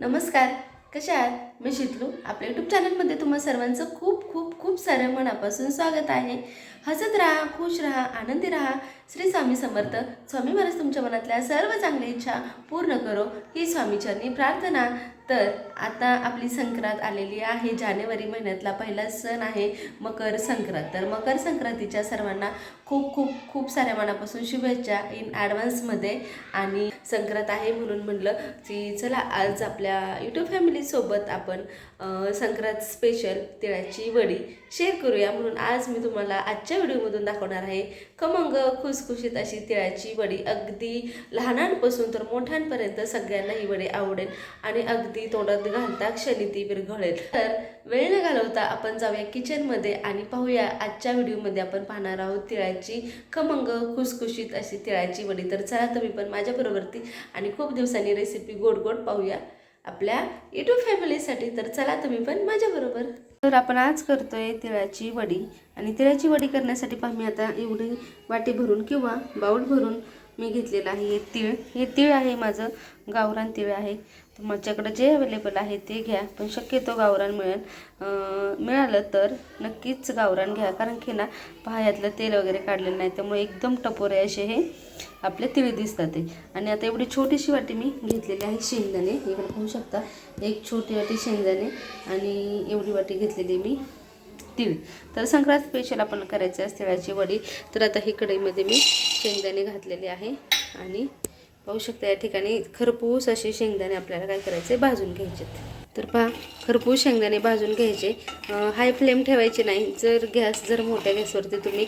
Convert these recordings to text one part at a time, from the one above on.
नमस्कार कशा आहात? मी शितलू. आपल्या यूट्यूब चॅनलमध्ये तुम्हा सर्वांचं खूप खूप खूप सारं मनापासून स्वागत आहे. हसत राहा खुश राहा आनंदी राहा. श्री स्वामी समर्थ. स्वामी महाराज तुमच्या मनातल्या सर्व चांगल्या इच्छा पूर्ण करो ही स्वामीचरणी प्रार्थना. तर आता आपली संक्रांत आलेली आहे. जानेवारी महिन्यातला पहिला सण आहे मकर संक्रांत. तर मकर संक्रांतीच्या सर्वांना खूप खूप खूप साऱ्या मनापासून शुभेच्छा इन ॲडव्हान्समध्ये आणि संक्रांत आहे म्हणून म्हणलं की चला आज आपल्या यूट्यूब फॅमिलीसोबत आपण संक्रांत स्पेशल तिळाची वडी शेअर करूया. म्हणून आज मी तुम्हाला आजच्या व्हिडिओमधून दाखवणार आहे. खमंग खुसखुशीत अशी तिळाची वडी. अगदी लहानांपासून तर मोठ्यांपर्यंत सगळ्यांना ही वडी आवडेल आणि अगदी तोंडात घालता क्षणी ती विरघळेल. तर वेळ न घालवता आपण जाऊया किचनमध्ये आणि पाहूया आजच्या व्हिडिओमध्ये आपण पाहणार आहोत तिळाची खमंग खुसखुशीत अशी तिळाची वडी. तर चला तुम्ही पण माझ्याबरोबरती आणि खूप दिवसांनी रेसिपी गोड गोड पाहूया आपल्या युट्यूब फॅमिलीसाठी तर चला तुम्ही पण माझ्याबरोबर तर आपण आज करतोय तिळाची वडी. आणि तिळाची वडी करण्यासाठी पहा मी आता एवढी वाटी भरून किंवा बाऊल भरून मी घेतलेलं आहे हे तीळ. हे तीळ आहे माझं गावरान तीळ आहे. तुमच्याकडे जे अवेलेबल आहे ते घ्या पण शक्यतो गावरान मिळेल. मिळालं तर नक्कीच गावरान घ्या कारण की ना पाह्यातलं तेल वगैरे काढलेलं नाही त्यामुळे एकदम टपोरे असे हे आपले तिळे दिसतात आणि आता एवढी छोटीशी वाटी मी घेतलेली आहे शेंगदाणे इकडे पाहू शकता. एक छोटी वाटी शेंगदाणे आणि एवढी वाटी घेतलेली मी तीळ. तर संक्रांत स्पेशल आपण करायचं आहे तिळाची वडी तर आता ही कढईमध्ये मी शेंगदाणे घातलेले आहे आणि पाहू शकता या ठिकाणी खरपूस असे शेंगदाणे आपल्याला काय करायचे भाजून घ्यायचे. तर पहा खरपूस शेंगदाणे भाजून घ्यायचे. हाय फ्लेम ठेवायचे नाही. जर गॅस जर मोठ्या गॅसवरती तुम्ही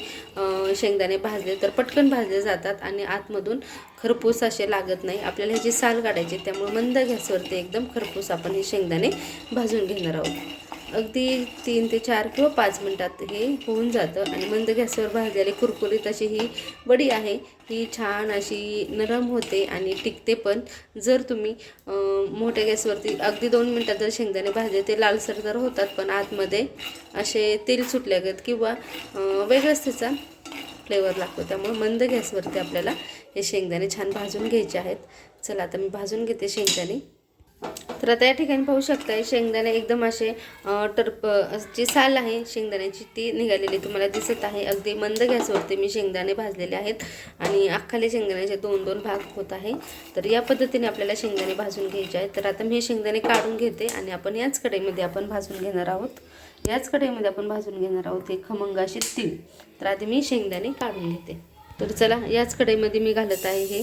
शेंगदाणे भाजले तर पटकन भाजले जातात आणि आतमधून खरपूस असे लागत नाही. आपल्याला ह्याची साल काढायची त्यामुळे मंद गॅसवरती एकदम खरपूस आपण हे शेंगदाणे भाजून घेणार आहोत. अगदी तीन ते चार किंवा पाच मिनटात हे होऊन जातं आणि मंद गॅसवर भाजलेली कुरकुरीत अशी ही वडी आहे ही छान अशी नरम होते आणि टिकते पण. जर तुम्ही मोठ्या गॅसवरती अगदी दोन मिनटात जर शेंगदाणे भाजले ते लालसर जर होतात पण आतमध्ये असे तेल सुटल्यागत किंवा वेगळंच वेगळाच त्याचा फ्लेवर लागतो. त्यामुळे मंद गॅसवरती आपल्याला हे शेंगदाणे छान भाजून घ्यायचे आहेत. चला आता मी भाजून घेते शेंगदाणे. तर आता या ठिकाणी पाहू शकताय शेंगदाणे एकदम असे टर्प जी साल आहे शेंगदाण्याची ती निघालेली तुम्हाला दिसत आहे. अगदी मंद गॅसवरती मी शेंगदाणे भाजलेले आहेत आणि अख्खाले शेंगदाण्याचे दोन दोन भाग होत आहे. तर या पद्धतीने आपल्याला शेंगदाणे भाजून घ्यायचे आहेत. तर आता मी हे शेंगदाणे काढून घेते आणि आपण याच कढईमध्ये आपण भाजून घेणार आहोत. याच कढईमध्ये आपण भाजून घेणार आहोत हे खमंगाशी तीळ. तर आधी मी शेंगदाणे काढून घेते. तर चला याच कढईमध्ये मी घालत आहे हे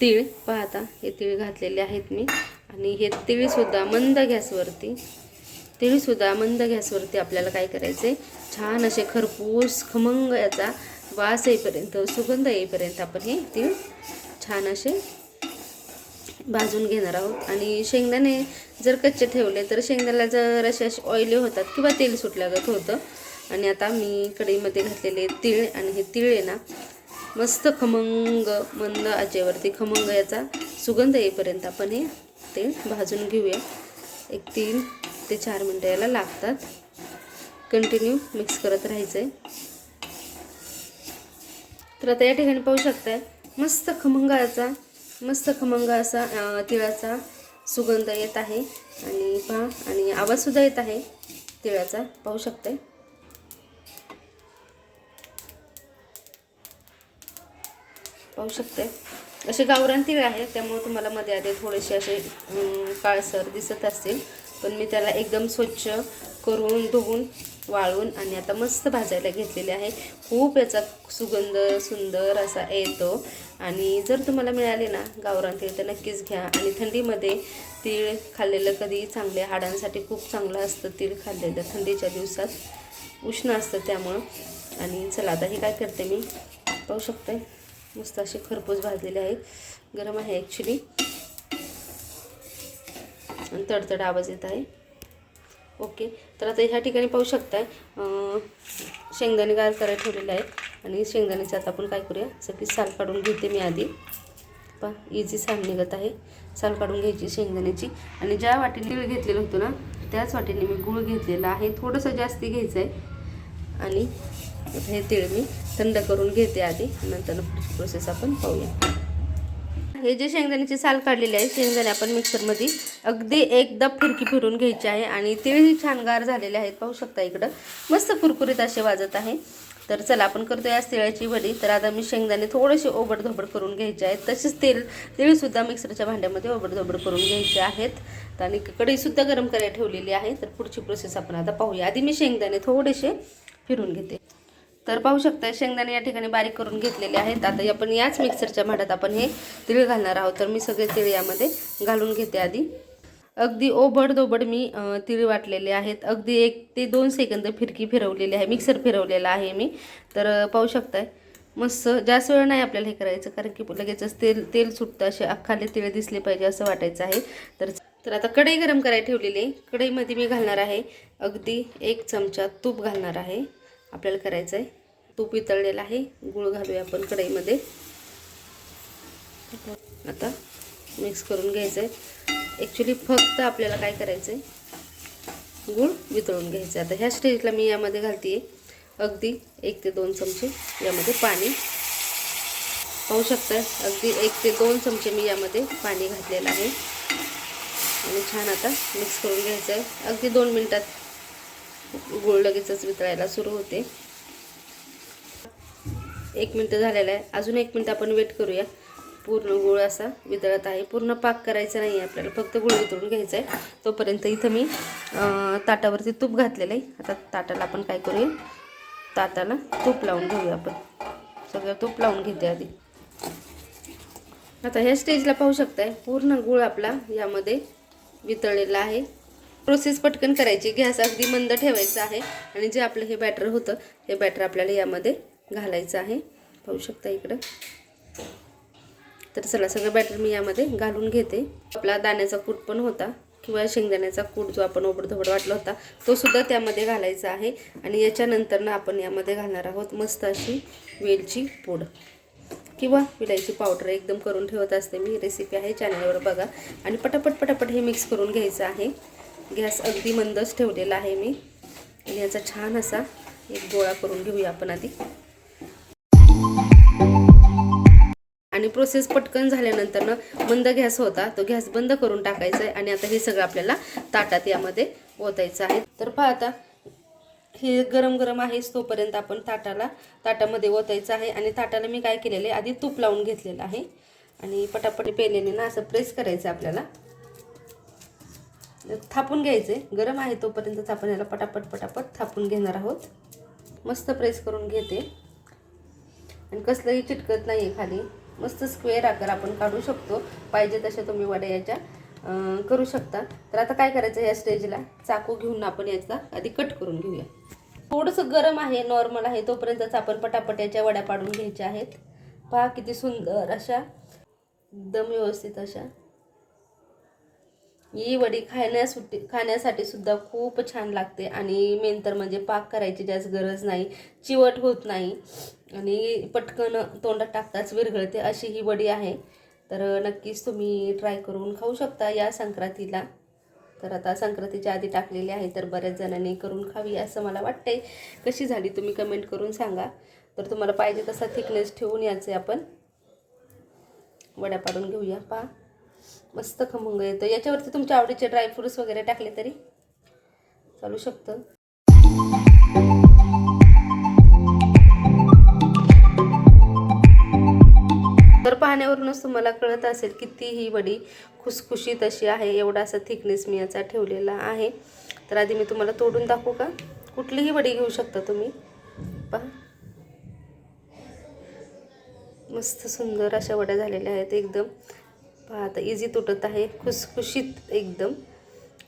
तीळ. पाहता हे तीळ घातलेले आहेत मी. आणि हे तिळीसुद्धा मंद गॅसवरती तिळीसुद्धा मंद गॅसवरती आपल्याला काय करायचं आहे छान असे खरपूस खमंग याचा वास येईपर्यंत सुगंध येईपर्यंत आपण हे तीळ छान असे भाजून घेणार आहोत. आणि शेंगदाणे जर कच्चे ठेवले तर शेंगदाण्याला जर असे असे ऑइली होतात किंवा तेल सुटल्यागत होतं. आणि आता मी कढईमध्ये घातलेले तीळ आणि हे तीळ आहे ना मस्त खमंग मंद आचेवरती खमंग याचा सुगंध येईपर्यंत आपण हे ते भाजून घेऊया. एक तीन ते चार मिनटं याला लागतात. कंटिन्यू मिक्स करत राहायचं आहे तर आता या ठिकाणी पाहू शकताय मस्त खमंगाचा मस्त खमंग असा तिळाचा सुगंध येत आहे. आणि पहा आणि आवाजसुद्धा येत आहे तिळाचा. पाहू शकताय. पाहू शकते असे गावरान तीळ आहे त्यामुळे तुम्हाला मध्ये आधी थोडेसे असे काळसर दिसत असतील. पण मी त्याला एकदम स्वच्छ करून धुवून वाळून आणि आता मस्त भाजायला घेतलेले आहे. खूप याचा सुगंध सुंदर असा येतो. आणि जर तुम्हाला मिळाले ना गावरान तीळ तर नक्कीच घ्या. आणि थंडीमध्ये तीळ खाल्लेलं कधी चांगले हाडांसाठी खूप चांगलं असतं तीळ खाल्लेलं थंडीच्या दिवसात. उष्ण असतं त्यामुळं. आणि चला आता हे काय करते मी? पाहू शकते मस्त असे खरपूस भाजलेले आहे गरम आहे ॲक्च्युली आणि तडतड आवाज येत आहे. ओके तर आता ह्या ठिकाणी पाहू शकताय शेंगदाणे गार करायला ठेवलेले आहेत. आणि शेंगदाण्याचं आता आपण काय करूया? सगळी साल काढून घेते मी आधी. पा इझी साल निघत आहे. साल काढून घ्यायची शेंगदाण्याची. आणि ज्या वाटेने तीळ घेतलेलं होतं ना त्याच वाटेने मी गूळ घेतलेला आहे. थोडंसं जास्ती घ्यायचं आहे आणि हे तीळ मी थंड करून घेते आधी. नंतर पुढची प्रोसेस आपण पाहूया. हे जे शेंगदाण्याची साल काढलेली आहे शेंगदाणे आपण मिक्सरमध्ये अगदी एकदा फिरकी फिरून घ्यायची आहे आणि तिळही छान गार झालेले आहेत. पाहू शकता इकडं. मस्त कुरकुरीत असे वाजत आहे. तर चला आपण करतो या तिळाची वडी. तर आता मी शेंगदाणे थोडेसे ओबडधोबड करून घ्यायचे आहेत. तसेच तेल तिळसुद्धा मिक्सरच्या भांड्यामध्ये ओबडधोबड करून घ्यायचे आहेत. तर आणि कढईसुद्धा गरम करायला ठेवलेली आहे. तर पुढची प्रोसेस आपण आता पाहूया. आधी मी शेंगदाणे थोडेसे फिरून घेते. तर पाहू शकता शेंगदाणे या ठिकाणी बारीक करून घेतलेले आहेत. आता आपण याच मिक्सरच्या भांड्यात आपण हे तिळ घालणार आहोत. तर मी सगळे तिळ यामध्ये घालून घेते आधी. अगदी ओबड दोबड मी तिळ वाटलेले आहेत. अगदी एक ते दोन सेकंद फिरकी फिरवलेली आहे. मिक्सर फिरवलेला आहे मी. तर पाहू शकताय. मस्त जास्त वेळ नाही आपल्याला हे करायचं कारण की लगेचच तेल तेल सुटतं. असे अख्खाले तिळ दिसले पाहिजे असं वाटायचं आहे. तर तर आता कढई गरम करायला ठेवलेली आहे. कढईमध्ये मी घालणार आहे अगदी एक चमचा तूप घालणार आहे. आपल्याला करायचं आहे. तूप वितळलेलं आहे. गूळ घालूया आपण कढईमध्ये. आता मिक्स करून घ्यायचं आहे ॲक्च्युली फक्त आपल्याला काय करायचं आहे गूळ वितळून घ्यायचं आहे आता ह्या स्टेजला मी यामध्ये घालते अगदी एक ते दोन चमचे यामध्ये पाणी. पाहू शकता अगदी एक ते दोन चमचे मी यामध्ये पाणी घातलेलं आहे. आणि छान आता मिक्स करून घ्यायचं आहे अगदी दोन मिनटात गूळ लगेचच वितळायला सुरू होते. एक मिनटं झालेलं आहे. अजून एक मिनटं आपण वेट करूया. पूर्ण गुळ असा वितळत आहे. पूर्ण पाक करायचा नाही आहे आपल्याला. फक्त गुळ वितळून घ्यायचा आहे तोपर्यंत इथं मी ताटावरती तूप घातलेलं आहे. आता ताटाला आपण काय करूया? ताटाला तूप लावून घेऊया आपण. सगळं तूप लावून घेते आधी. आता ह्या स्टेजला पाहू शकताय. पूर्ण गुळ आपला यामध्ये वितळलेला आहे. प्रोसेस पटकन करायची. गॅस अगदी मंद ठेवायचा आहे. आणि जे आपलं हे बॅटर होतं हे बॅटर आपल्याला यामध्ये घालायचं आहे. पाहू शकता इकडं. तर चला सगळं बॅटर मी यामध्ये घालून घेते. आपला दाण्याचा कूट पण होता किंवा शेंगदाण्याचा कूट जो आपण ओबडधोबड वाटला होता तो सुद्धा त्यामध्ये घालायचा आहे. आणि याच्यानंतरनं आपण यामध्ये घालणार आहोत मस्त अशी वेलची पूड. किंवा विलायची पावडर एकदम करून ठेवत असते मी. रेसिपी आहे चॅनलवर बघा. आणि पटापट पटापट हे मिक्स करून घ्यायचं आहे. गॅस अगदी मंदच ठेवलेला आहे मी. आणि याचा छान असा एक गोळा करून घेऊया आपण आधी. आणि प्रोसेस पटकन झाल्यानंतर ना मंद गॅस होता तो गॅस बंद करून टाकायचा आहे. आणि आता हे सगळं आपल्याला ताटात यामध्ये ओतायचं आहे. तर पहा आता हे गरम गरम आहेच तोपर्यंत आपण ताटाला ताटामध्ये ओतायचं आहे. आणि ताटाला मी काय केलेलं आहे आधी तूप लावून घेतलेलं आहे. आणि पटापट पेलेने ना असं प्रेस करायचं आहे आपल्याला. थापून घ्यायचे. गरम आहे तोपर्यंतच आपण याला पटापट पटापट थापून घेणार आहोत. मस्त प्रेस करून घेते. आणि कसलंही चिटकत नाही आहे खाली. मस्त स्क्वेअर आकार आपण काढू शकतो. पाहिजे तशा तुम्ही वड्या याच्या करू शकता. तर आता काय करायचं या स्टेजला? चाकू घेऊन आपण याचा आधी कट करून घेऊया. थोडंसं गरम आहे नॉर्मल आहे तोपर्यंतच आपण पटापट याच्या वड्या पाडून घ्यायच्या आहेत. पहा किती सुंदर अशा एकदम व्यवस्थित अशा. ही वडी खाण्यासाठी खाण्यासाठी सुद्धा खूप छान लागते. आणि मेन तर म्हणजे पाक करायची जास्त गरज नाही चिवट होत नाही. आणि पटकन तोंडात टाकताच विरघळते अशी ही वडी आहे. तर नक्कीच तुम्ही ट्राय करून खाऊ शकता या संक्रांतीला. तर आता संक्रांतीच्या आधी टाकलेली आहे तर बऱ्याच जणांनी करून खावी असं मला वाटतंय. कशी झाली तुम्ही कमेंट करून सांगा. तर तुम्हाला पाहिजे तसा थिकनेस ठेवून याचे आपण वड्या पाडून घेऊया. पहा. मस्त खमंग येतं. याच्यावरती तुमच्या आवडीचे ड्रायफ्रुट्स वगैरे टाकले तरी चालू शकतं. तर पाहण्यावरूनच तुम्हाला कळत असेल किती ही वडी खुसखुशीत अशी आहे. एवढा असा थिकनेस मी याचा ठेवलेला आहे. तर आधी मी तुम्हाला तोडून दाखवू का? कुठलीही वडी घेऊ शकता तुम्ही. पहा. मस्त सुंदर अशा वड्या झालेल्या आहेत एकदम. पहा आता इझी तुटत आहे. खुसखुशीत एकदम.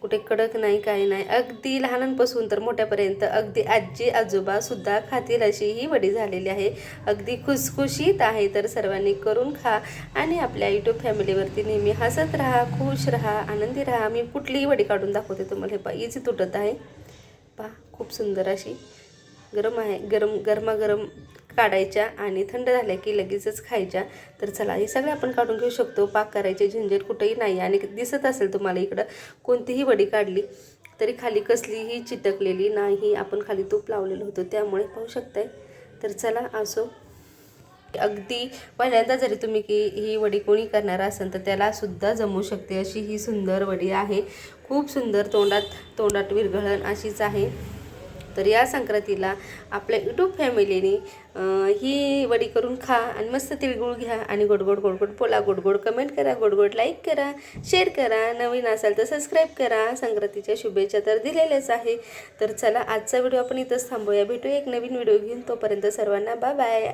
कुठे कडक नाही काही नाही. अगदी लहानांपासून तर मोठ्यापर्यंत अगदी आजी आजोबा सुद्धा खातील अशी ही वडी झालेली आहे. अगदी खुसखुशीत आहे तर सर्वांनी करून खा आणि आपल्या यूट्यूब फॅमिलीवरती नेहमी हसत राहा खुश राहा आनंदी राहा. मी कुठलीही वडी काढून दाखवते तुम्हाला हे पा इझी तुटत आहे. पहा खूप सुंदर अशी. गरम आहे. गरम गरमागरम काढायच्या आणि थंड झाल्या की लगेचच खायच्या. तर चला हे सगळे आपण काढून घेऊ शकतो. पाक करायचे झंझट कुठेही नाही आणि दिसत असेल तुम्हाला इकडं कोणतीही वडी काढली तरी खाली कसलीही चिटकलेली नाही. आपण खाली तूप लावलेलं होतं त्यामुळे पाहू शकताय. तर चला असो. अगदी पहिल्यांदा जरी तुम्ही की ही वडी कोणी करणार असेल तर त्यालासुद्धा जमू शकते. अशी ही सुंदर वडी आहे. खूप सुंदर तोंडात तोंडात विरघळण अशीच आहे. तर या संक्रांतीला आपल्या यूट्यूब फॅमिलीने ही वडी करून खा आणि मस्त तिळगुळ घ्या आणि गोडगोड गोडगोड बोला गोडगोड कमेंट करा गोडगोड लाईक करा शेअर करा नवीन असाल तर सबस्क्राईब करा. संक्रांतीच्या शुभेच्छा तर दिलेल्याच आहे. तर चला आजचा व्हिडिओ आपण इथंच थांबूया. भेटूया एक नवीन व्हिडिओ घेऊन. तोपर्यंत सर्वांना बाय बाय